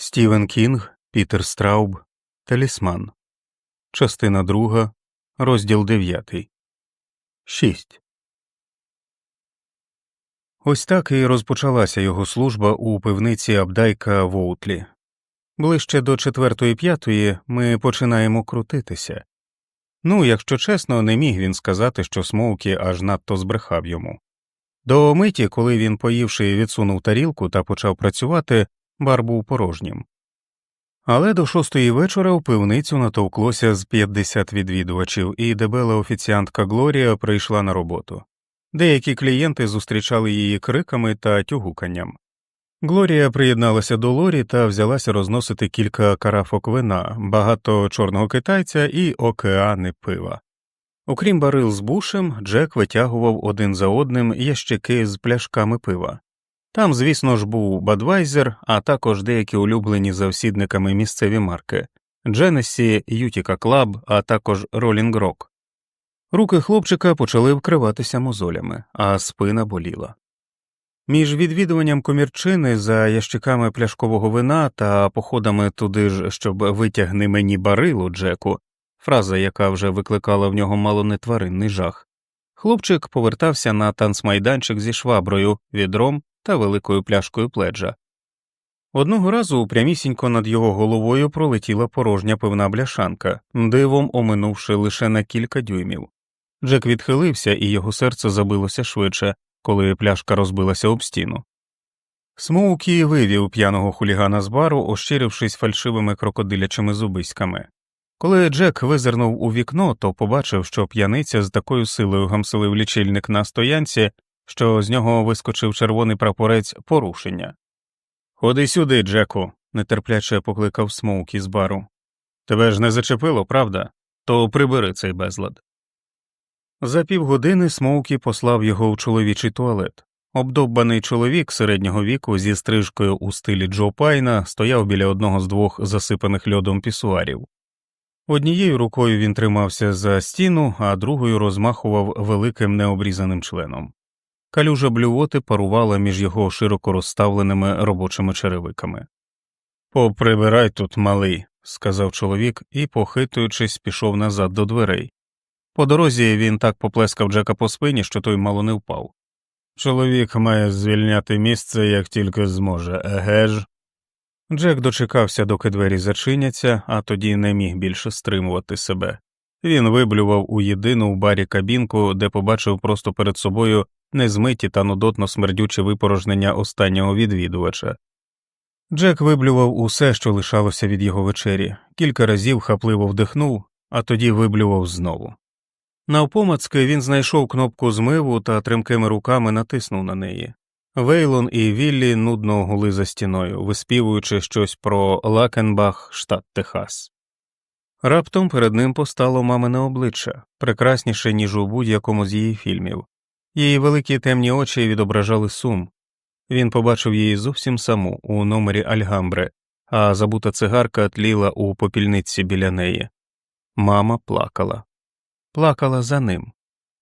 Стівен Кінг, Пітер Страуб, Талісман, Частина друга, розділ дев'ятий. Шість. Ось так і розпочалася його служба у пивниці Абдайка Воутлі. Ближче до четвертої п'ятої ми починаємо крутитися. Ну, якщо чесно, не міг він сказати, що Смоукі аж надто збрехав йому. До миті, коли він, поївши, відсунув тарілку та почав працювати, бар був порожнім. Але до шостої вечора у пивницю натовклося з 50 відвідувачів, і дебела офіціантка Глорія прийшла на роботу. Деякі клієнти зустрічали її криками та тюгуканням. Глорія приєдналася до Лорі та взялася розносити кілька карафок вина, багато чорного китайця і океани пива. Окрім барил з бушем, Джек витягував один за одним ящики з пляшками пива. Там, звісно ж, був Бадвайзер, а також деякі улюблені завсідниками місцеві марки Дженесі, Ютіка Клаб, а також Ролінг Рок. Руки хлопчика почали вкриватися мозолями, а спина боліла. Між відвідуванням комірчини за ящиками пляшкового вина та походами туди ж, щоб витягни мені барилу Джеку, фраза, яка вже викликала в нього мало не тваринний жах, хлопчик повертався на танцмайданчик зі шваброю, відром та великою пляшкою пледжа. Одного разу прямісінько над його головою пролетіла порожня пивна бляшанка, дивом оминувши лише на кілька дюймів. Джек відхилився, і його серце забилося швидше, коли пляшка розбилася об стіну. Смоукі вивів п'яного хулігана з бару, ощирившись фальшивими крокодилячими зубиськами. Коли Джек визирнув у вікно, то побачив, що п'яниця з такою силою гамселив лічильник на стоянці, що з нього вискочив червоний прапорець порушення. Ходи сюди, Джеку, нетерпляче покликав Смоукі з бару. Тебе ж не зачепило, правда? То прибери цей безлад. За півгодини Смоукі послав його в чоловічий туалет. Обдовбаний чоловік середнього віку зі стрижкою у стилі Джо Пайна стояв біля одного з двох засипаних льодом пісуарів. Однією рукою він тримався за стіну, а другою розмахував великим необрізаним членом. Калюжа блювоти парувала між його широко розставленими робочими черевиками. Поприбирай тут, малий, сказав чоловік і, похитуючись, пішов назад до дверей. По дорозі він так поплескав Джека по спині, що той мало не впав. Чоловік має звільняти місце, як тільки зможе, еге ж. Джек дочекався, доки двері зачиняться, а тоді не міг більше стримувати себе. Він виблював у єдину в барі кабінку, де побачив просто перед собою незмиті та нудотно смердюче випорожнення останнього відвідувача. Джек виблював усе, що лишалося від його вечері, кілька разів хапливо вдихнув, а тоді виблював знову. Навпомацки він знайшов кнопку змиву та тремкими руками натиснув на неї. Вейлон і Віллі нудно гули за стіною, виспівуючи щось про Лакенбах, штат Техас. Раптом перед ним постало мамине обличчя, прекрасніше, ніж у будь-якому з її фільмів. Її великі темні очі відображали сум. Він побачив її зовсім саму у номері Альгамбре, а забута цигарка тліла у попільниці біля неї. Мама плакала, плакала за ним.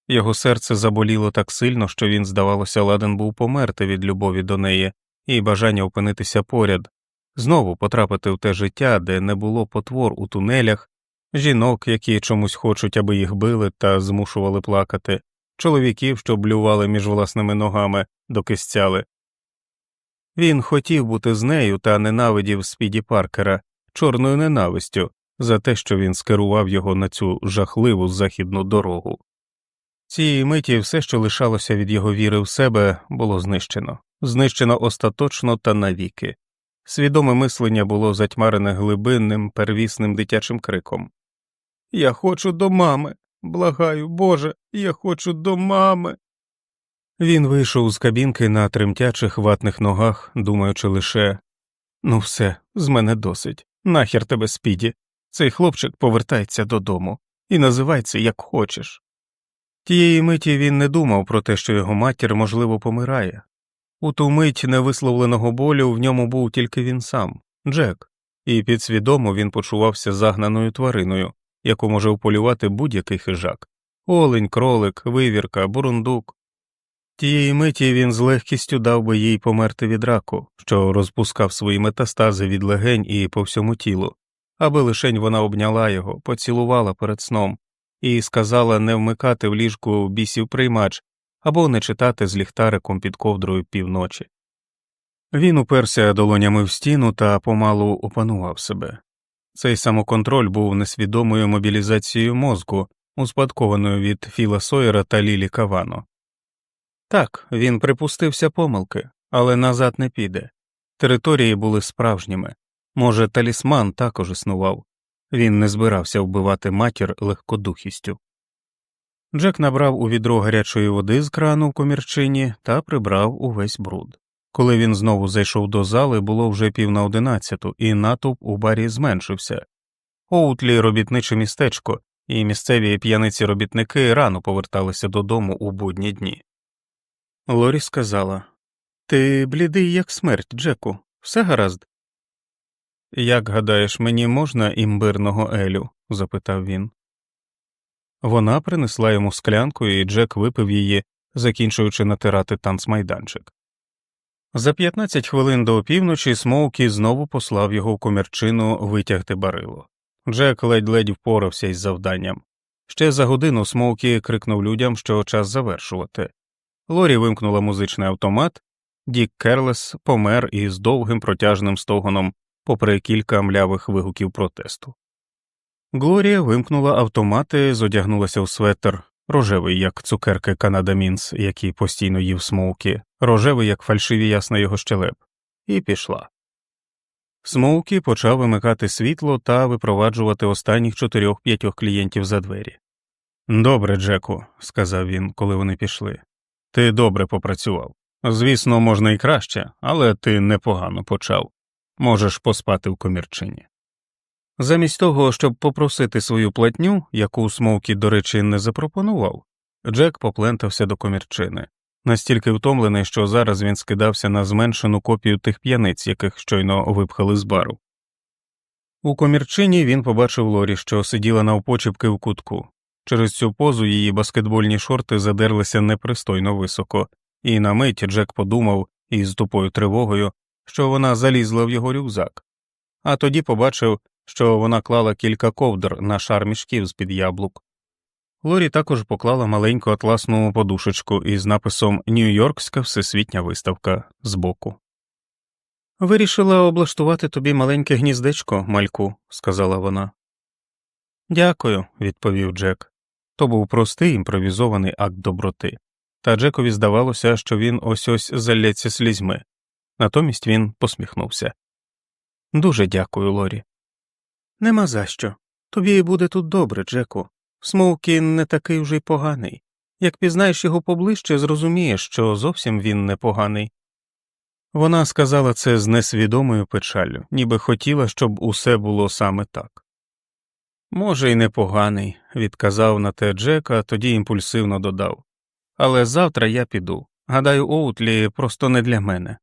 Його серце заболіло так сильно, що він, здавалося, ладен був померти від любові до неї і бажання опинитися поряд, знову потрапити в те життя, де не було потвор у тунелях, жінок, які чомусь хочуть, аби їх били та змушували плакати, чоловіків, що блювали між власними ногами, доки стяли. Він хотів бути з нею та ненавидів Спіді Паркера чорною ненавистю за те, що він скерував його на цю жахливу західну дорогу. Цієї миті все, що лишалося від його віри в себе, було знищено, знищено остаточно та навіки. Свідоме мислення було затьмарене глибинним, первісним дитячим криком Я хочу до мами. Благаю, Боже, я хочу до мами. Він вийшов з кабінки на тремтячих ватних ногах, думаючи лише ну, все, з мене досить. Нахер тебе спіді. Цей хлопчик повертається додому і називай це як хочеш. Тієї миті він не думав про те, що його матір, можливо, помирає. У ту мить невисловленого болю в ньому був тільки він сам, Джек, і підсвідомо він почувався загнаною твариною, яку може вполювати будь-який хижак олень, кролик, вивірка, бурундук. Тієї миті він з легкістю дав би їй померти від раку, що розпускав свої метастази від легень і по всьому тілу, аби лишень вона обняла його, поцілувала перед сном і сказала не вмикати в ліжку бісів приймач або не читати з ліхтариком під ковдрою півночі. Він уперся долонями в стіну та помалу опанував себе. Цей самоконтроль був несвідомою мобілізацією мозку, успадкованою від Філа Сойера та Лілі Кавано. Так, він припустився помилки, але назад не піде. Території були справжніми. Може, талісман також існував він не збирався вбивати матір легкодухістю. Джек набрав у відро гарячої води з крану в комірчині та прибрав увесь бруд. Коли він знову зайшов до зали, було вже пів на одинадцяту, і натовп у барі зменшився. Оутлі робітниче містечко, і місцеві п'яниці робітники рано поверталися додому у будні дні. Лорі сказала Ти блідий, як смерть, Джеку, все гаразд. Як гадаєш, мені можна імбирного Елю? запитав він. Вона принесла йому склянку, і Джек випив її, закінчуючи натирати танцмайданчик. За 15 хвилин до опівночі Смоукі знову послав його в комірчину витягти барило. Джек ледь-ледь впорався із завданням. Ще за годину Смоукі крикнув людям, що час завершувати. Лорі вимкнула музичний автомат, Дік Керлес помер із довгим протяжним стогоном, попри кілька млявих вигуків протесту. Глорія вимкнула автомати, зодягнулася у светр, рожевий, як цукерки Канада Мінс, які постійно їв смоукі, рожевий, як фальшиві ясна його щелеп, і пішла. Смоукі почав вимикати світло та випроваджувати останніх чотирьох п'ятьох клієнтів за двері. Добре, Джеку, сказав він, коли вони пішли. Ти добре попрацював. Звісно, можна і краще, але ти непогано почав. Можеш поспати в комірчині. Замість того, щоб попросити свою платню, яку Смоукі, до речі, не запропонував, Джек поплентався до комірчини, настільки втомлений, що зараз він скидався на зменшену копію тих п'яниць, яких щойно випхали з бару. У комірчині він побачив Лорі, що сиділа навпочіпки в кутку. Через цю позу її баскетбольні шорти задерлися непристойно високо, і на мить Джек подумав із тупою тривогою, що вона залізла в його рюкзак, а тоді побачив, що вона клала кілька ковдр на шар мішків з під яблук. Лорі також поклала маленьку атласну подушечку із написом Нью-Йоркська всесвітня виставка збоку. Вирішила облаштувати тобі маленьке гніздечко, мальку, сказала вона. Дякую, відповів Джек. То був простий імпровізований акт доброти, та Джекові здавалося, що він ось ось залється слізьми. Натомість він посміхнувся. Дуже дякую, Лорі. Нема за що. Тобі буде тут добре, Джеку. Смоукін не такий вже й поганий. Як пізнаєш його поближче, зрозумієш, що зовсім він не поганий. Вона сказала це з несвідомою печаллю, ніби хотіла, щоб усе було саме так. Може, й непоганий, відказав на те Джека, тоді імпульсивно додав. Але завтра я піду. Гадаю, Оутлі просто не для мене.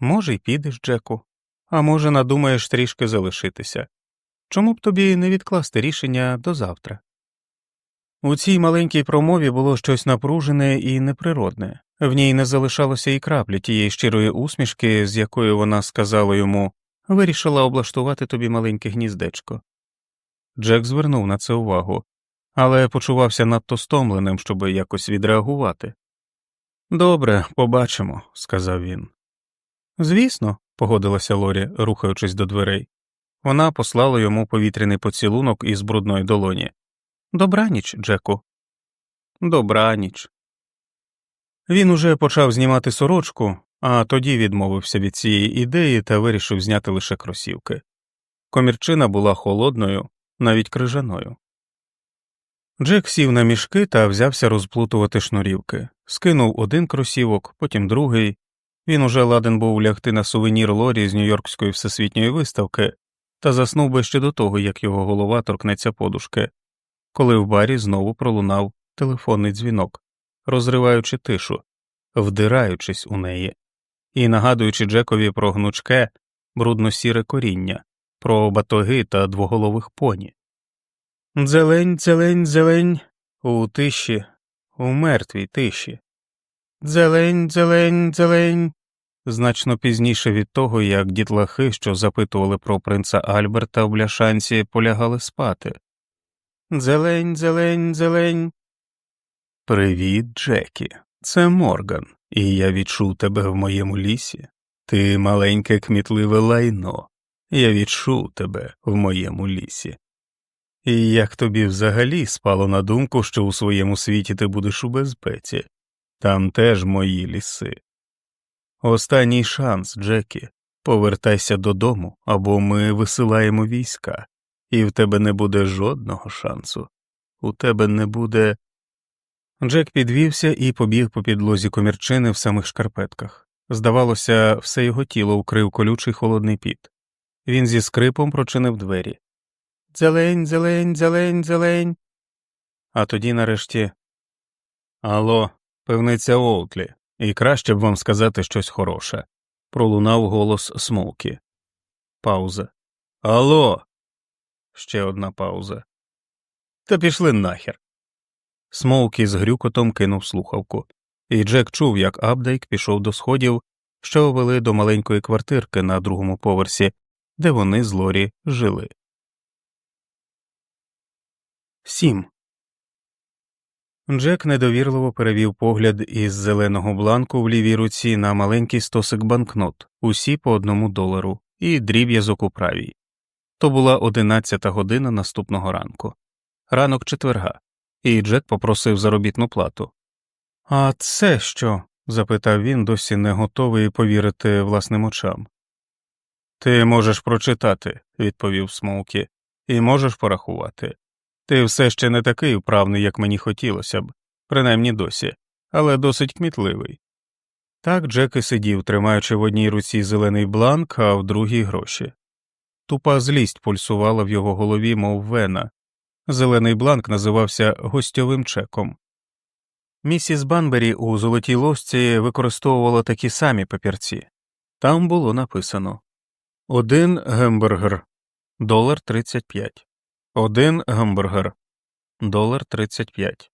Може, й підеш, Джеку, а може, надумаєш трішки залишитися. Чому б тобі не відкласти рішення до завтра? У цій маленькій промові було щось напружене і неприродне, в ній не залишалося і краплі тієї щирої усмішки, з якою вона сказала йому вирішила облаштувати тобі маленьке гніздечко. Джек звернув на це увагу, але почувався надто стомленим, щоб якось відреагувати. Добре, побачимо, сказав він. Звісно, погодилася Лорі, рухаючись до дверей. Вона послала йому повітряний поцілунок із брудної долоні. Добраніч, Джеку. Добраніч. Він уже почав знімати сорочку, а тоді відмовився від цієї ідеї та вирішив зняти лише кросівки. Комірчина була холодною, навіть крижаною. Джек сів на мішки та взявся розплутувати шнурівки, скинув один кросівок, потім другий. Він уже ладен був лягти на сувенір Лорі з Нью-Йоркської всесвітньої виставки та заснув би ще до того, як його голова торкнеться подушки, коли в барі знову пролунав телефонний дзвінок, розриваючи тишу, вдираючись у неї, і нагадуючи Джекові про гнучке, брудно сіре коріння, про батоги та двоголових поні. Дзелень, дзелень, зелень у тиші, у мертвій тиші. Дзелень, дзелень, дзелень. Значно пізніше від того, як дітлахи, що запитували про принца Альберта в бляшанці, полягали спати. Дзелень, дзелень, дзелень. Привіт, Джекі. Це Морган, і я відчув тебе в моєму лісі. Ти маленьке кмітливе лайно. Я відчув тебе в моєму лісі. І як тобі взагалі спало на думку, що у своєму світі ти будеш у безпеці, там теж мої ліси. Останній шанс, Джекі, повертайся додому, або ми висилаємо війська, і в тебе не буде жодного шансу. У тебе не буде. Джек підвівся і побіг по підлозі комірчини в самих шкарпетках. Здавалося, все його тіло укрив колючий холодний піт. Він зі скрипом прочинив двері. Зелень, зелень, зелень, зелень. А тоді нарешті. Алло, певниця Оутлі, і краще б вам сказати щось хороше. Пролунав голос Смоукі. Пауза. Алло. Ще одна пауза. Та пішли нахер. Смоукі з грюкотом кинув слухавку, і Джек чув, як Абдайк пішов до сходів, що вели до маленької квартирки на другому поверсі, де вони з Лорі жили. Сім. Джек недовірливо перевів погляд із зеленого бланку в лівій руці на маленький стосик банкнот, усі по одному долару, і дріб'язок у правій. То була одинадцята година наступного ранку, ранок четверга, і Джек попросив заробітну плату. А це що? запитав він, досі не готовий повірити власним очам. Ти можеш прочитати, відповів Смоукі, і можеш порахувати. Ти все ще не такий вправний, як мені хотілося б, принаймні досі, але досить кмітливий. Так Джек і сидів, тримаючи в одній руці зелений бланк, а в другій гроші. Тупа злість пульсувала в його голові, мов вена. Зелений бланк називався гостьовим чеком. Місіс Банбері у золотій ложці використовувала такі самі папірці. Там було написано один гембургер долар тридцять п'ять. Один гамбургер долар тридцять п'ять.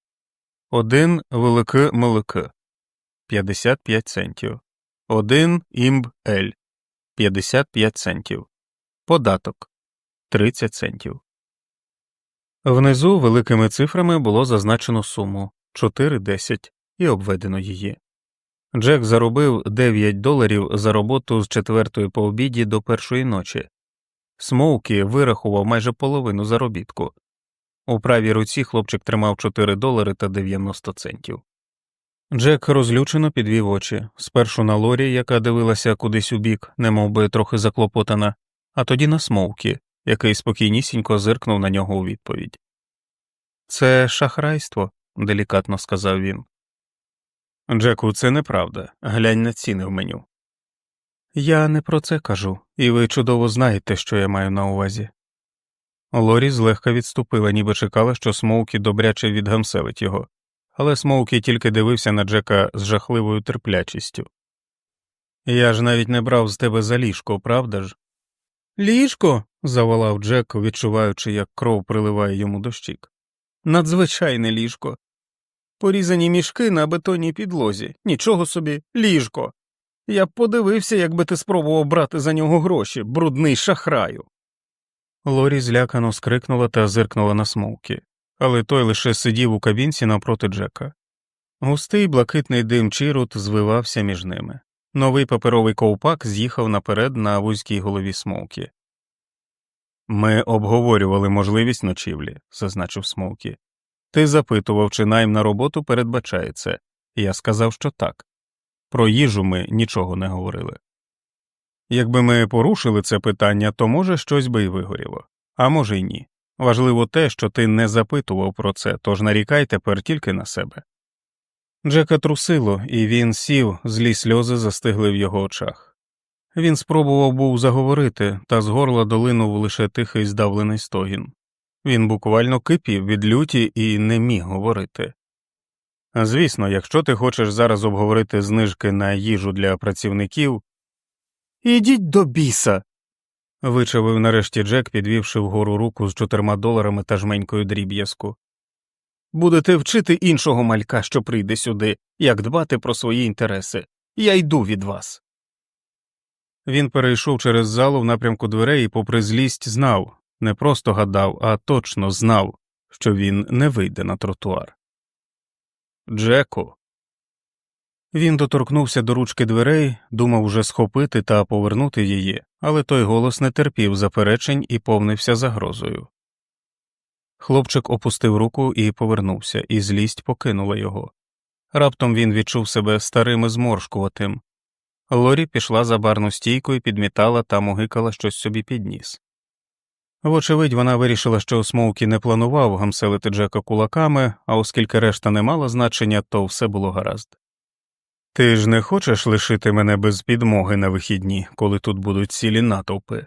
Один велике молоко п'ятдесят центів. Один імб ель п'ятдесят п'ять центів. Податок тридцять центів. Внизу великими цифрами було зазначено суму чотири десять і обведено її. Джек заробив 9 доларів за роботу з четвертої по обіді до першої ночі. Смоукі вирахував майже половину заробітку. У правій руці хлопчик тримав 4 долари та 90 центів. Джек розлючено підвів очі спершу на Лорі, яка дивилася кудись у бік, немов би трохи заклопотана, а тоді на Смоукі, який спокійнісінько зиркнув на нього у відповідь. Це шахрайство, делікатно сказав він. Джеку, це неправда. Глянь на ціни в меню. Я не про це кажу, і ви чудово знаєте, що я маю на увазі. Лорі злегка відступила, ніби чекала, що Смоукі добряче відгамселить його, але Смоукі тільки дивився на Джека з жахливою терплячістю. Я ж навіть не брав з тебе за ліжко, правда ж? Ліжко. заволав Джек, відчуваючи, як кров приливає йому до щік. Надзвичайне ліжко. Порізані мішки на бетонній підлозі, нічого собі, ліжко. Я б подивився, якби ти спробував брати за нього гроші, брудний шахраю. Лорі злякано скрикнула та зиркнула на смовки, але той лише сидів у кабінці навпроти Джека. Густий блакитний дим чирут звивався між ними. Новий паперовий ковпак з'їхав наперед на вузькій голові смовки. Ми обговорювали можливість ночівлі, зазначив Смоукі. Ти запитував, чи найм на роботу передбачає це. Я сказав, що так. Про їжу ми нічого не говорили. Якби ми порушили це питання, то може щось би й вигоріло, а може й ні. Важливо те, що ти не запитував про це, тож нарікай тепер тільки на себе. Джека трусило, і він сів, злі сльози застигли в його очах. Він спробував був заговорити, та з горла долинув лише тихий здавлений стогін. Він буквально кипів від люті і не міг говорити. Звісно, якщо ти хочеш зараз обговорити знижки на їжу для працівників. Ідіть до біса. вичавив нарешті Джек, підвівши вгору руку з чотирма доларами та жменькою дріб'язку. Будете вчити іншого малька, що прийде сюди, як дбати про свої інтереси. Я йду від вас. Він перейшов через залу в напрямку дверей і, попри злість, знав не просто гадав, а точно знав, що він не вийде на тротуар. Джеку. Він доторкнувся до ручки дверей, думав уже схопити та повернути її, але той голос не терпів заперечень і повнився загрозою. Хлопчик опустив руку і повернувся, і злість покинула його. Раптом він відчув себе старим і зморшкуватим. Лорі пішла за барну стійку і підмітала та могикала щось собі під ніс. Вочевидь, вона вирішила, що Смоукі не планував гамселити Джека кулаками, а оскільки решта не мала значення, то все було гаразд. Ти ж не хочеш лишити мене без підмоги на вихідні, коли тут будуть цілі натовпи?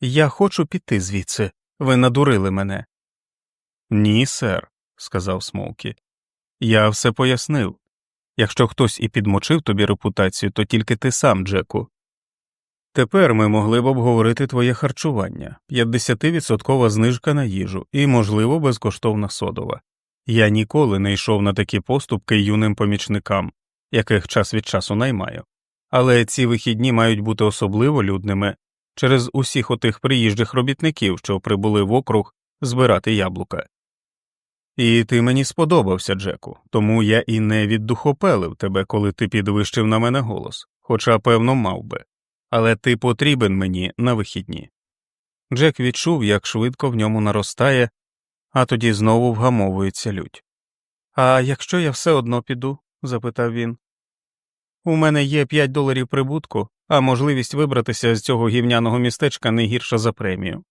Я хочу піти звідси. Ви надурили мене. Ні, сер, сказав Смоукі. Я все пояснив. Якщо хтось і підмочив тобі репутацію, то тільки ти сам, Джеку. Тепер ми могли б обговорити твоє харчування 50% знижка на їжу і, можливо, безкоштовна содова. Я ніколи не йшов на такі поступки юним помічникам, яких час від часу наймаю, але ці вихідні мають бути особливо людними через усіх отих приїжджих робітників, що прибули в округ збирати яблука. І ти мені сподобався, Джеку, тому я і не віддухопелив тебе, коли ти підвищив на мене голос, хоча, певно, мав би але ти потрібен мені на вихідні. Джек відчув, як швидко в ньому наростає, а тоді знову вгамовується лють. А якщо я все одно піду? запитав він. У мене є п'ять доларів прибутку, а можливість вибратися з цього гівняного містечка не гірша за премію.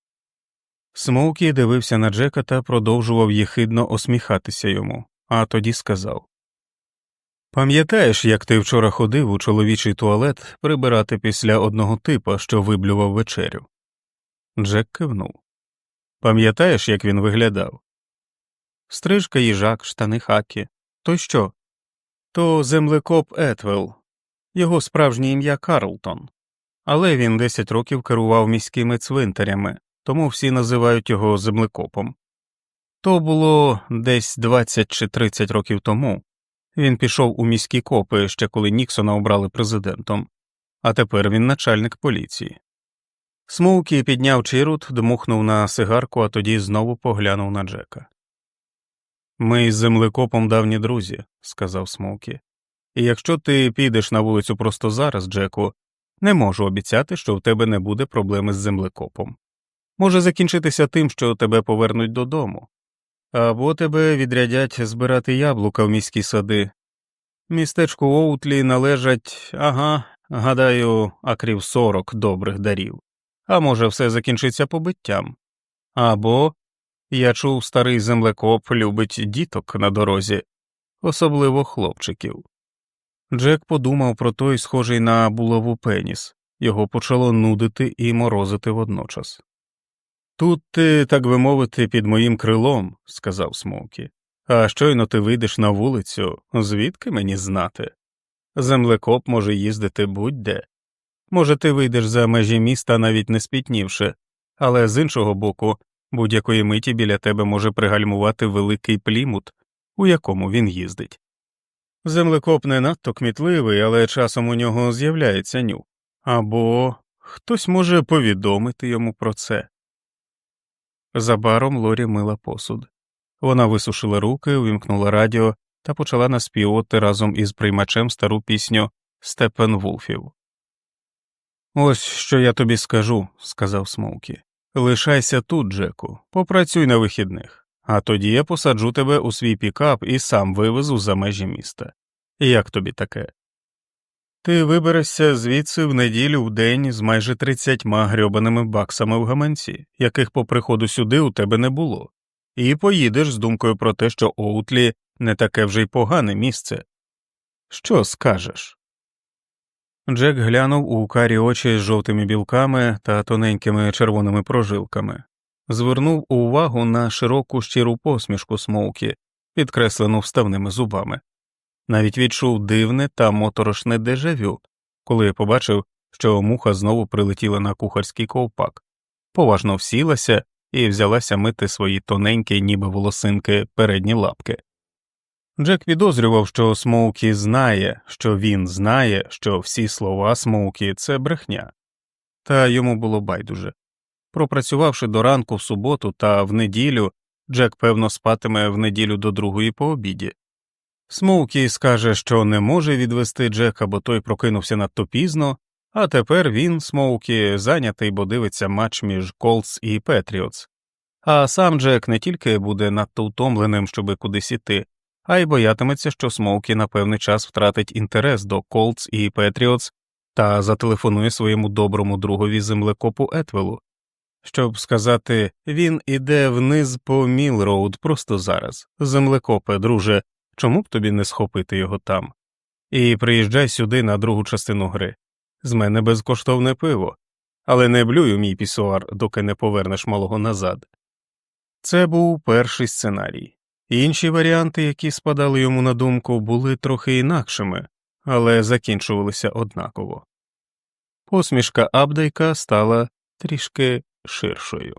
Смоукі дивився на Джека та продовжував єхидно осміхатися йому, а тоді сказав Пам'ятаєш, як ти вчора ходив у чоловічий туалет прибирати після одного типа, що виблював вечерю? Джек кивнув. Пам'ятаєш, як він виглядав? Стрижка їжак, штани хакі. То що? То землекоп Етвел, його справжнє ім'я Карлтон, але він десять років керував міськими цвинтарями, тому всі називають його землекопом. То було десь 20 чи 30 років тому. Він пішов у міські копи ще коли Ніксона обрали президентом, а тепер він начальник поліції. Смоукі підняв чирут, дмухнув на сигарку, а тоді знову поглянув на Джека. Ми з землекопом давні друзі, сказав Смоукі, і якщо ти підеш на вулицю просто зараз, Джеку, не можу обіцяти, що в тебе не буде проблеми з землекопом. Може закінчитися тим, що тебе повернуть додому, або тебе відрядять збирати яблука в міські сади. Містечку Оутлі належать, ага, гадаю, акрів сорок добрих дарів, а може, все закінчиться побиттям. Або я чув, старий землекоп любить діток на дорозі, особливо хлопчиків. Джек подумав про той, схожий на булаву пеніс, його почало нудити і морозити водночас. Тут ти, так би мовити, під моїм крилом, сказав Смокі, а щойно ти вийдеш на вулицю, звідки мені знати? Землекоп може їздити будь-де. Може, ти вийдеш за межі міста, навіть не спітнівши, але з іншого боку, будь-якої миті біля тебе може пригальмувати великий плімут, у якому він їздить. Землекоп не надто кмітливий, але часом у нього з'являється нюх, або хтось може повідомити йому про це. Забаром Лорі мила посуд. Вона висушила руки, увімкнула радіо та почала наспівувати разом із приймачем стару пісню Степен Вулфів. Ось що я тобі скажу, сказав Смоукі. Лишайся тут, Джеку, попрацюй на вихідних, а тоді я посаджу тебе у свій пікап і сам вивезу за межі міста. Як тобі таке? Ти виберешся звідси в неділю в день з майже тридцятьма грьобаними баксами в гаманці, яких по приходу сюди у тебе не було, і поїдеш з думкою про те, що Оутлі не таке вже й погане місце. Що скажеш? Джек глянув у карі очі з жовтими білками та тоненькими червоними прожилками, звернув увагу на широку щиру посмішку Смоукі, підкреслену вставними зубами навіть відчув дивне та моторошне дежавю, коли я побачив, що муха знову прилетіла на кухарський ковпак, поважно всілася і взялася мити свої тоненькі, ніби волосинки передні лапки. Джек підозрював, що Смоукі знає, що він знає, що всі слова Смоукі це брехня, та йому було байдуже. Пропрацювавши до ранку в суботу та в неділю, Джек певно спатиме в неділю до другої по обіді. Смоукі скаже, що не може відвести Джека, бо той прокинувся надто пізно, а тепер він, Смоукі, зайнятий, бо дивиться матч між Колтс і Петріотс. А сам Джек не тільки буде надто утомленим, щоби кудись іти, а й боятиметься, що Смоукі на певний час втратить інтерес до Колтс і Петріотс та зателефонує своєму доброму другові землекопу Етвелу, щоб сказати він іде вниз по Мілроуд просто зараз. Землекопе, друже, чому б тобі не схопити його там? І приїжджай сюди на другу частину гри. З мене безкоштовне пиво, але не блюю мій пісуар, доки не повернеш малого назад. Це був перший сценарій. Інші варіанти, які спадали йому на думку, були трохи інакшими, але закінчувалися однаково. Посмішка Абдайка стала трішки ширшою.